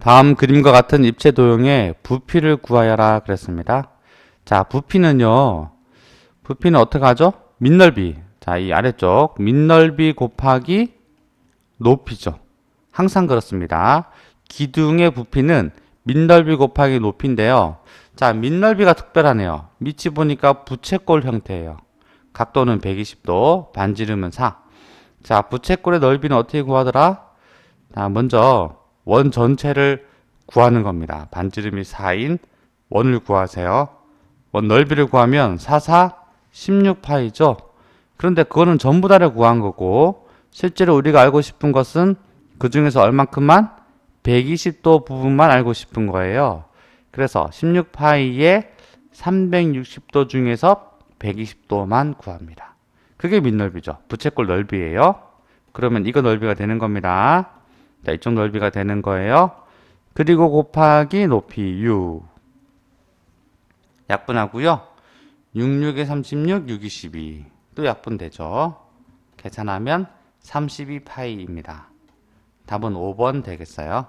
다음 그림과 같은 입체 도형의 부피를 구하여라 그랬습니다. 자, 부피는요. 부피는 어떻게 하죠? 밑넓이. 자, 이 아래쪽 밑넓이 곱하기 높이죠. 항상 그렇습니다. 기둥의 부피는 밑넓이 곱하기 높이인데요. 자, 밑넓이가 특별하네요. 밑이 보니까 부채꼴 형태예요. 각도는 120도, 반지름은 4. 자, 부채꼴의 넓이는 어떻게 구하더라? 자, 먼저 원 전체를 구하는 겁니다. 반지름이 4인 원을 구하세요. 원 넓이를 구하면 4, 4, 16파이죠. 그런데 그거는 전부 다를 구한 거고 실제로 우리가 알고 싶은 것은 그 중에서 얼만큼만 120도 부분만 알고 싶은 거예요. 그래서 16파이의 360도 중에서 120도만 구합니다. 그게 밑넓이죠. 부채꼴 넓이에요. 그러면 이거 넓이가 되는 겁니다. 자, 이쪽 넓이가 되는 거예요. 그리고 곱하기 높이 6. 약분하고요. 66에 36, 6, 22. 또 약분되죠. 계산하면 32파이입니다. 답은 5번 되겠어요.